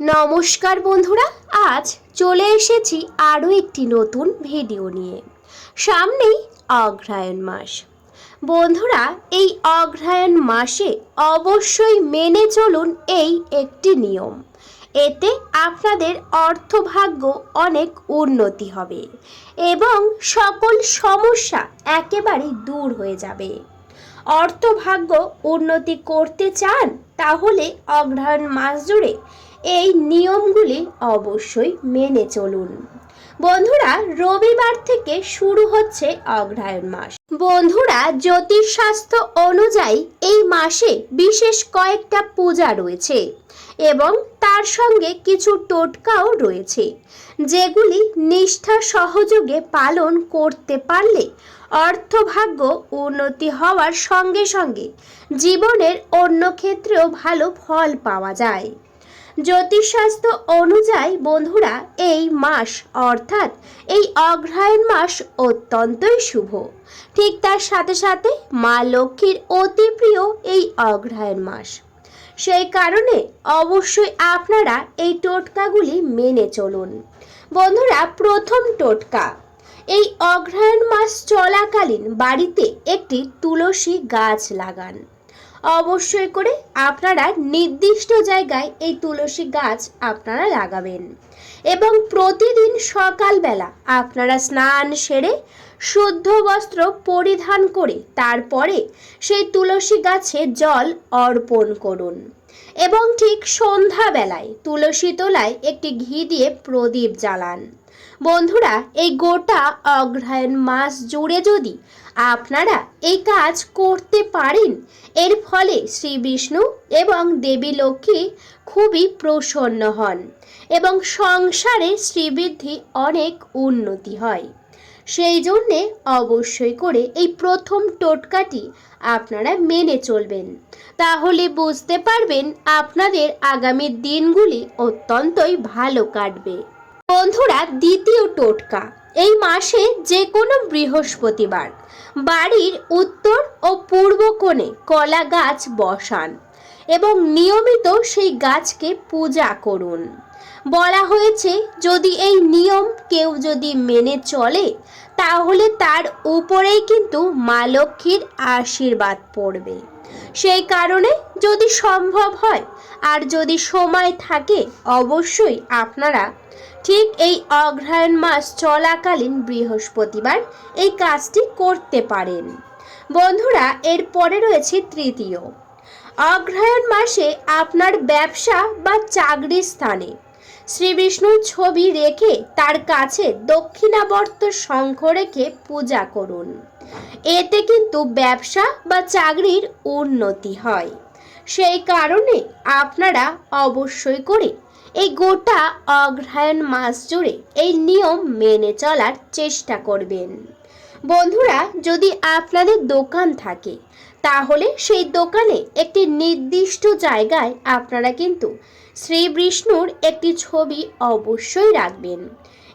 নমস্কার বন্ধুরা, আজ চলে এসেছি আরও একটি নতুন ভিডিও নিয়ে। সামনেই অগ্রহায়ণ মাস। বন্ধুরা, এই অগ্রহায়ণ মাসে অবশ্যই মেনে চলুন এই একটি নিয়ম। এতে আপনাদের অর্থভাগ্য অনেক উন্নতি হবে এবং সকল সমস্যা একেবারেই দূর হয়ে যাবে। অর্থভাগ্য উন্নতি করতে চান, তাহলে অগ্রহায়ণ মাস জুড়ে এই নিয়মগুলি অবশ্যই মেনে চলুন। বন্ধুরা, রবিবার থেকে শুরু হচ্ছে অগ্রহায়ণ মাস। বন্ধুরা জ্যোতিষ জ্যোতিষশাস্ত্র অনুযায়ী এই মাসে বিশেষ কয়েকটা পূজা রয়েছে এবং তার সঙ্গে কিছু টোটকাও রয়েছে, যেগুলি নিষ্ঠা সহযোগে পালন করতে পারলে অর্থভাগ্য উন্নতি হওয়ার সঙ্গে সঙ্গে জীবনের অন্য ক্ষেত্রেও ভালো ফল পাওয়া যায়। জ্যোতিষশাস্ত্র অনুযায়ী বন্ধুরা, এই মাস অর্থাৎ এই অগ্রহায়ণ মাস অত্যন্তই শুভ। ঠিক তার সাথে সাথে মা লক্ষ্মীর অতি প্রিয় এই অগ্রহায়ণ মাস। সেই কারণে অবশ্যই আপনারা এই টোটকাগুলি মেনে চলুন। বন্ধুরা, প্রথম টোটকা, এই অগ্রহায়ণ মাস চলাকালীন বাড়িতে একটি তুলসী গাছ লাগান। অবশ্যই করে আপনারা নির্দিষ্ট জায়গায় এই তুলসী গাছ আপনারা লাগাবেন। এবং প্রতিদিন সকালবেলা আপনারা স্নান সেরে শুদ্ধ বস্ত্র পরিধান করে তারপরে সেই তুলসী গাছে জল অর্পণ করুন। এবং ঠিক সন্ধ্যাবেলায় তুলসী তলায় একটি ঘি দিয়ে প্রদীপ জ্বালান। বন্ধুরা, এই গোটা অগ্রহায়ণ মাস জুড়ে যদি আপনারা এই কাজ করতে পারেন, এর ফলে শ্রী বিষ্ণু এবং দেবী লক্ষ্মী খুবই প্রসন্ন হন এবং সংসারে শ্রীবৃদ্ধি অনেক উন্নতি হয়। সেই জন্যে অবশ্যই করে এই প্রথম টোটকাটি আপনারা মেনে চলবেন। তাহলে বুঝতে পারবেন আপনাদের আগামী দিনগুলি অত্যন্তই ভালো কাটবে। বন্ধুরা দ্বিতীয় টোটকা। এই মাসে যে কোনো বৃহস্পতিবার বাড়ির উত্তর ও পূর্ব কোণে কলা গাছ বসান এবং নিয়মিত সেই গাছকে পূজা করুন। বলা হয়েছে, যদি এই নিয়ম কেউ যদি মেনে চলে, তাহলে তার উপরেই কিন্তু মা লক্ষ্মীর আশীর্বাদ পড়বে। সেই কারণে যদি সম্ভব হয় আর যদি সময় থাকে, অবশ্যই আপনারা ঠিক এই অগ্রহায়ণ মাস চলাকালীন বৃহস্পতিবার এই কাজটি করতে পারেন। বন্ধুরা এর পরে রয়েছে তৃতীয়। অগ্রহায়ণ মাসে আপনার ব্যবসা বা চাকরির স্থানে শ্রী বিষ্ণুর ছবি রেখে তার কাছে দক্ষিণাবর্ত শঙ্খ রেখে পূজা করুন। এতে কিন্তু ব্যবসা বা চাকরির উন্নতি হয়। সেই কারণে আপনারা অবশ্যই করে এই গোটা অগ্রহায়ণ মাস জুড়ে এই নিয়ম মেনে চলার চেষ্টা করবেন। বন্ধুরা, যদি আপনাদের দোকান থাকে, তাহলে সেই দোকানে একটি নির্দিষ্ট জায়গায় আপনারা কিন্তু শ্রী বিষ্ণুর একটি ছবি অবশ্যই রাখবেন।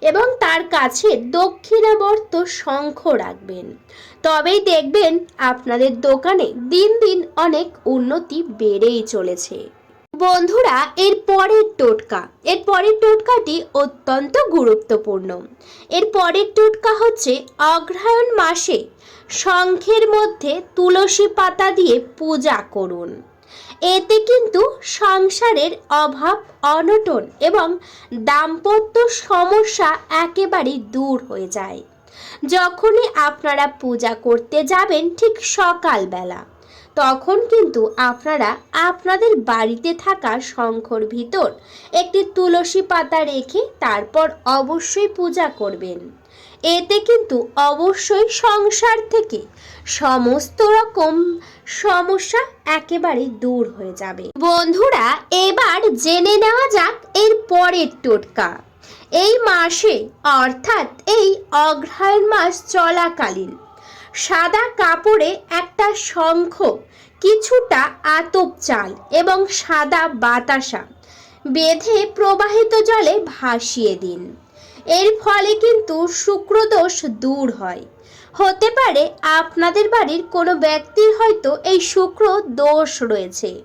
এবং তার কাছে দক্ষিণাবর্ত শঙ্খ রাখবেন। তবেই দেখবেন আপনাদের দোকানে দিন দিন অনেক উন্নতি বেড়েই চলেছে। বন্ধুরা, এর পরের টোটকা। এর পরের টোটকাটি অত্যন্ত গুরুত্বপূর্ণ। এর পরের টোটকা হচ্ছে অগ্রহায়ণ মাসে শঙ্খের মধ্যে তুলসী পাতা দিয়ে পূজা করুন। এতে কিন্তু সংসারের অভাব, অনটন এবং দাম্পত্য সমস্যা একেবারেই দূর হয়ে যায়। যখনই আপনারা পূজা করতে যাবেন ঠিক সকালবেলা। তখন কিন্তু আপনারা আপনাদের বাড়িতে থাকা শঙ্খর ভিতর একটি তুলসী পাতা রেখে তারপর অবশ্যই পূজা করবেন। এতে কিন্তু অবশ্যই সংসার থেকে সমস্ত রকম সমস্যা একেবারে দূর হয়ে যাবে। বন্ধুরা, এবার জেনে নেওয়া যাক এর পরের টোটকা। এই মাসে, অর্থাৎ এই অগ্রহায়ণ মাস চলাকালীন সাদা কাপড়ে একটা শঙ্খ, কিছুটা আতপ চাল এবং সাদা বাতাসা বেঁধে প্রবাহিত জলে ভাসিয়ে দিন। এর ফলে কিন্তু শুক্রদোষ দূর হয়। হতে পারে আপনাদের বাড়ির কোনো ব্যক্তির হয়তো এই শুক্র দোষ রয়েছে।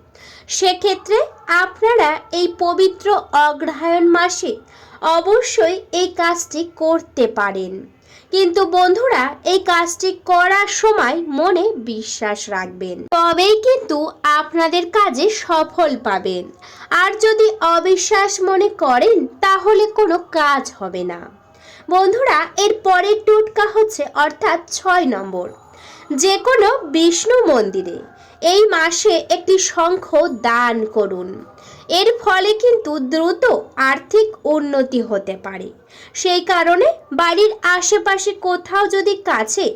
সেক্ষেত্রে আপনারা এই পবিত্র অগ্রহায়ণ মাসে অবশ্যই এই কাজটি করতে পারেন। কিন্তু বন্ধুরা, এই কাজটি করার সময় মনে বিশ্বাস রাখবেন। তবেই কিন্তু আপনাদের কাজে সফল পাবেন। আর যদি অবিশ্বাস মনে করেন, তাহলে কোনো কাজ হবে না। বন্ধুরা, এর পরের টোটকা হচ্ছে অর্থাৎ ছয় নম্বর। যে কোনো বিষ্ণু মন্দিরে এই মাসে একটি শঙ্খ দান করুন। এর ফলে কিন্তু দ্রুত আর্থিক উন্নতি হতে পারে। সেই কারণে বাড়ির আশেপাশে কোথাও যদি কাছে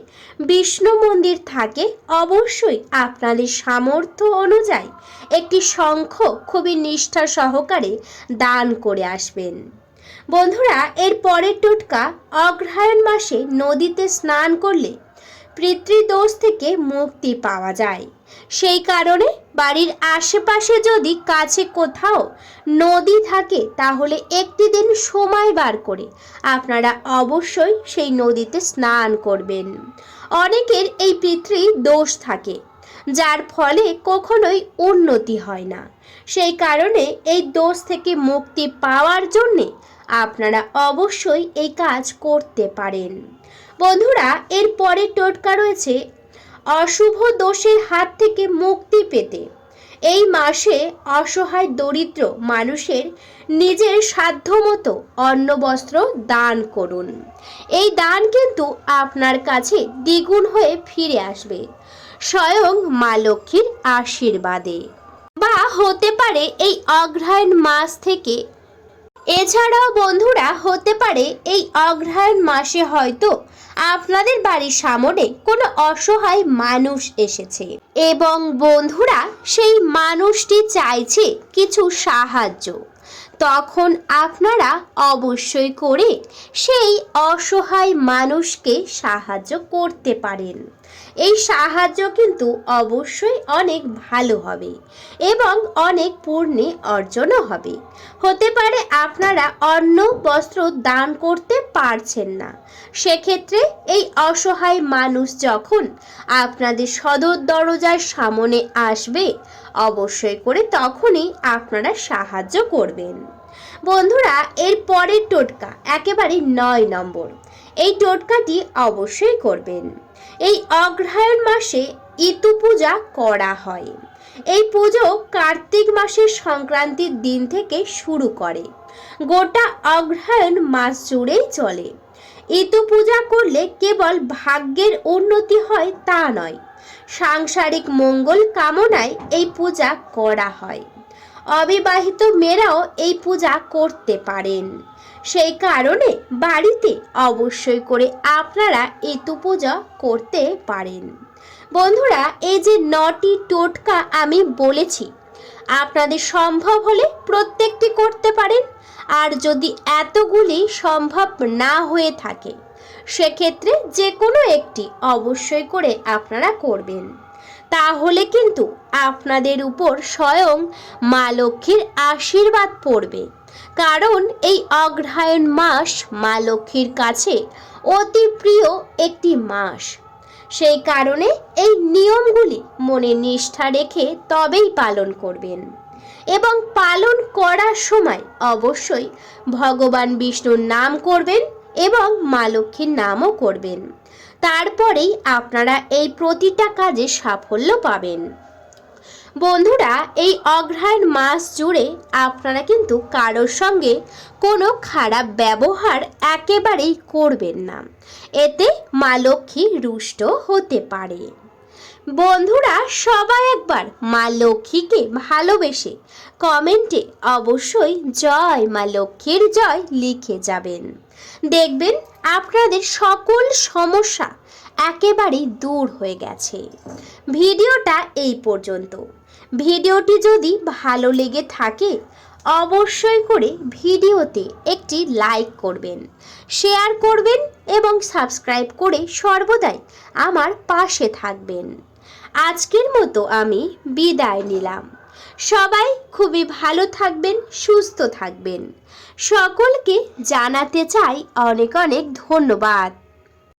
বিষ্ণু মন্দির থাকে, অবশ্যই আপনাদের সামর্থ্য অনুযায়ী একটি শঙ্খ খুবই নিষ্ঠা সহকারে দান করে আসবেন। বন্ধুরা, এর পরের টোটকা, অগ্রহায়ণ মাসে নদীতে স্নান করলে পিতৃদোষ থেকে মুক্তি পাওয়া যায়। সেই কারণে বাড়ির আশেপাশে যদি কাছে কোথাও নদী থাকে, তাহলে একটি দিন সময় বার করে আপনারা অবশ্যই সেই নদীতে স্নান করবেন। অনেকের এই পিতৃ দোষ থাকে, যার ফলে কখনোই উন্নতি হয় না। সেই কারণে এই দোষ থেকে মুক্তি পাওয়ার জন্যে আপনারা অবশ্যই এই কাজ করতে পারেন। বন্ধুরা, এর পরে টোটকা রয়েছে অশুভ দোষের হাত থেকে মুক্তি পেতে। এই মাসে অসহায় দরিদ্র মানুষের নিজের সাধ্যমতো অন্ন বস্ত্র দান করুন। এই দান কিন্তু আপনার কাছে দ্বিগুণ হয়ে ফিরে আসবে। স্বয়ং মা লক্ষ্মীর আশীর্বাদে। বা হতে পারে এই অগ্রহায়ণ মাস থেকে। এছাড়াও বন্ধুরা, হতে পারে এই অগ্রহায়ণ মাসে হয়তো আপনাদের বাড়ির সামনে কোনো অসহায় মানুষ এসেছে এবং বন্ধুরা সেই মানুষটি চাইছে কিছু সাহায্য। তখন আপনারা অবশ্যই করে সেই অসহায় মানুষকে সাহায্য করতে পারেন। এই সাহায্য কিন্তু অবশ্যই অনেক ভালো হবে এবং অনেক পূর্ণে অর্জনও হবে। হতে পারে আপনারা অন্য বস্ত্র দান করতে পারছেন না। সেক্ষেত্রে এই অসহায় মানুষ যখন আপনাদের সদর দরজার সামনে আসবে, অবশ্যই করে তখনই আপনারা সাহায্য করবেন। বন্ধুরা, এর পরের টোটকা একেবারে নয় নম্বর। এই টোটকাটি অবশ্যই করবেন। এই অগ্রহায়ণ মাসে ইতু পূজা করা হয়। এই পুজো কার্তিক মাসের সংক্রান্তির দিন থেকে শুরু করে। গোটা অগ্রহায়ণ মাস জুড়েই চলে। ইতু পূজা করলে কেবল ভাগ্যের উন্নতি হয় তা নয়, সাংসারিক মঙ্গল কামনায় এই পূজা করা হয়। অবিবাহিত মেয়েরাও এই পূজা করতে পারেন। সেই কারণে বাড়িতে অবশ্যই করে আপনারা ইতু পূজা করতে পারেন। বন্ধুরা, এই যে নটি টোটকা আমি বলেছি, আপনাদের সম্ভব হলে প্রত্যেকটি করতে পারেন। আর যদি এতগুলি সম্ভব না হয়ে থাকে, সেক্ষেত্রে যে কোনো একটি অবশ্যই করে আপনারা করবেন। তাহলে কিন্তু আপনাদের উপর স্বয়ং মা লক্ষ্মীর আশীর্বাদ পড়বে। কারণ এই অগ্রহায়ণ মাস মা লক্ষ্মীর কাছে অতি প্রিয় একটি মাস। সেই কারণে এই নিয়মগুলি মনে নিষ্ঠা রেখে তবেই পালন করবেন। এবং পালন করার সময় অবশ্যই ভগবান বিষ্ণুর নাম করবেন এবং মা লক্ষ্মীর নামও করবেন। তারপরেই আপনারা এই প্রতিটা কাজে সাফল্য পাবেন। বন্ধুরা, এই অগ্রহায়ণ মাস জুড়ে আপনারা কিন্তু কারোর সঙ্গে কোনো খারাপ ব্যবহার একেবারেই করবেন না। এতে মা লক্ষ্মী রুষ্ট হতে পারে। বন্ধুরা, সবাই একবার মা লক্ষ্মীকে ভালোবেসে কমেন্টে অবশ্যই জয় মা লক্ষ্মীর জয় লিখে যাবেন। দেখবেন আপনাদের সকল সমস্যা একেবারেই দূর হয়ে গেছে। ভিডিওটা এই পর্যন্ত। ভিডিওটি যদি ভালো লেগে থাকে, অবশ্যই করে ভিডিওতে একটি লাইক করবেন, শেয়ার করবেন এবং সাবস্ক্রাইব করে সর্বদাই আমার পাশে থাকবেন। আজকের মতো আমি বিদায় নিলাম। সবাই খুবই ভালো থাকবেন, সুস্থ থাকবেন। সকলকে জানাতে চাই অনেক অনেক ধন্যবাদ।